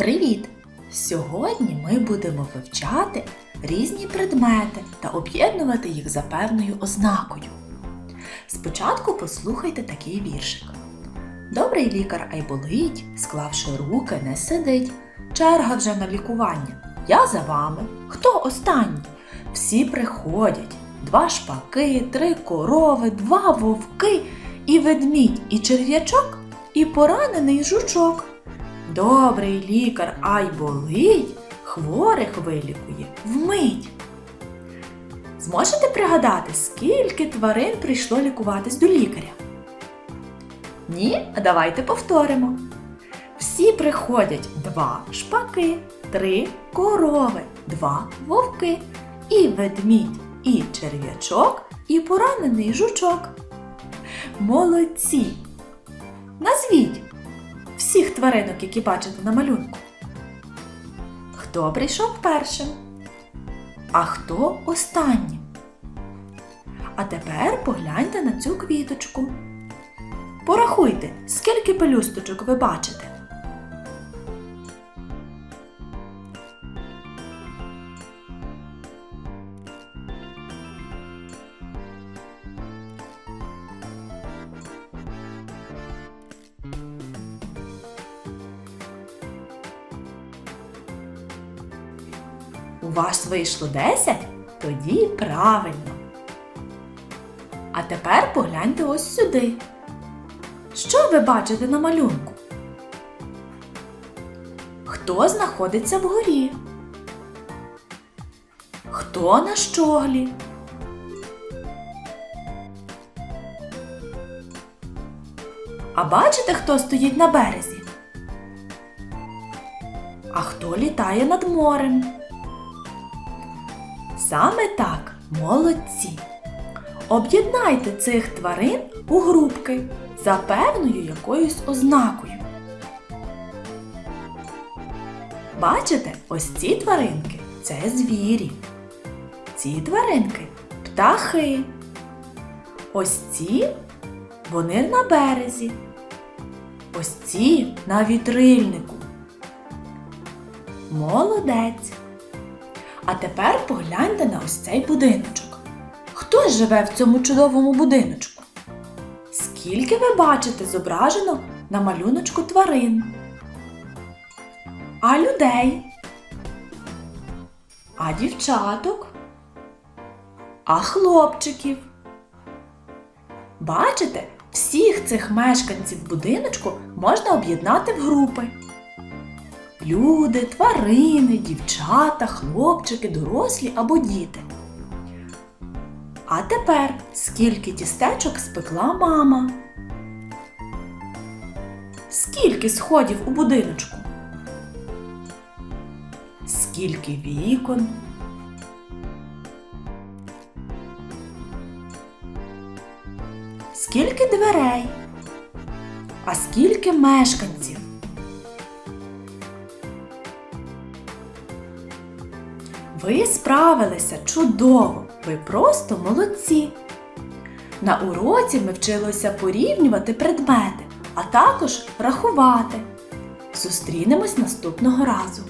Привіт! Сьогодні ми будемо вивчати різні предмети та об'єднувати їх за певною ознакою. Спочатку послухайте такий віршик. Добрий лікар ай болить, склавши руки, не сидить. Черга вже на лікування. Я за вами. Хто останній? Всі приходять. Два шпаки, три корови, два вовки, і ведмідь, і черв'ячок, і поранений жучок. Добрий лікар ай болить, хворих вилікує вмить. Зможете пригадати, скільки тварин прийшло лікуватись до лікаря? Ні? Давайте повторимо. Всі приходять два шпаки, три корови, два вовки, і ведмідь, і черв'ячок, і поранений жучок. Молодці! Назвіть всіх тваринок, які бачите на малюнку. Хто прийшов першим? А хто останнім? А тепер погляньте на цю квіточку. Порахуйте, скільки пелюсточок ви бачите. У вас вийшло 10? Тоді правильно. А тепер погляньте ось сюди. Що ви бачите на малюнку? Хто знаходиться вгорі? Хто на щоглі? А бачите, хто стоїть на березі? А хто літає над морем? Саме так, молодці. Об'єднайте цих тварин у групки за певною якоюсь ознакою. Бачите, ось ці тваринки це звірі. Ці тваринки птахи. Ось ці вони на березі. Ось ці на вітрильнику. Молодець. А тепер погляньте на ось цей будиночок. Хто живе в цьому чудовому будиночку? Скільки ви бачите зображено на малюночку тварин? А людей? А дівчаток? А хлопчиків? Бачите, всіх цих мешканців будиночку можна об'єднати в групи. Люди, тварини, дівчата, хлопчики, дорослі або діти. А тепер скільки тістечок спекла мама? Скільки сходів у будиночку? Скільки вікон? Скільки дверей? А скільки мешканців? Ви справилися чудово, ви просто молодці. На уроці ми вчилися порівнювати предмети, а також рахувати. Зустрінемось наступного разу.